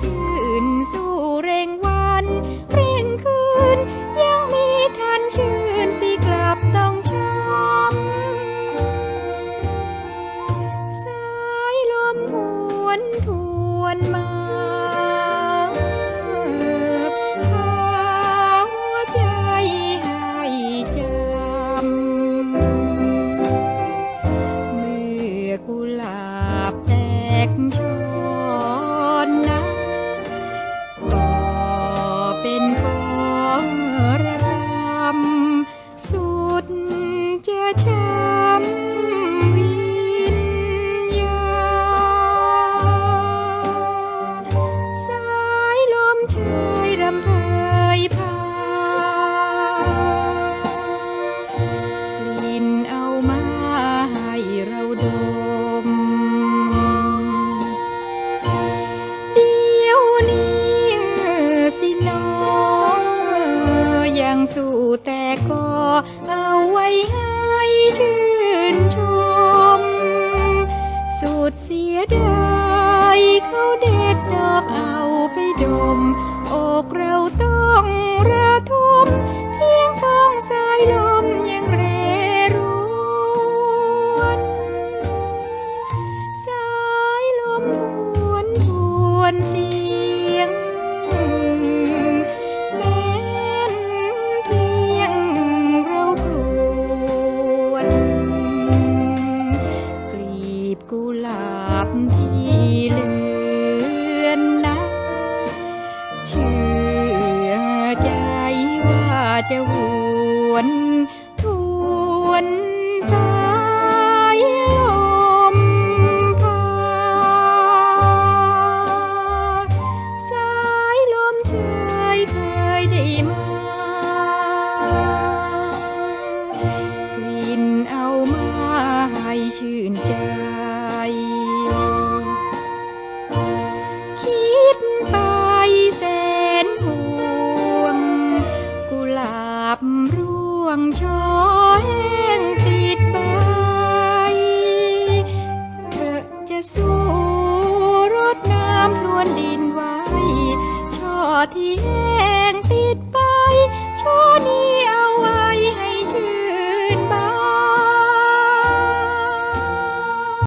you. ับที่เลือนนะเชื่อใจว่าจะวนทวนสายลมพาสายลมเชยเคยได้มา ที่แห้งติดไปชั่วนี้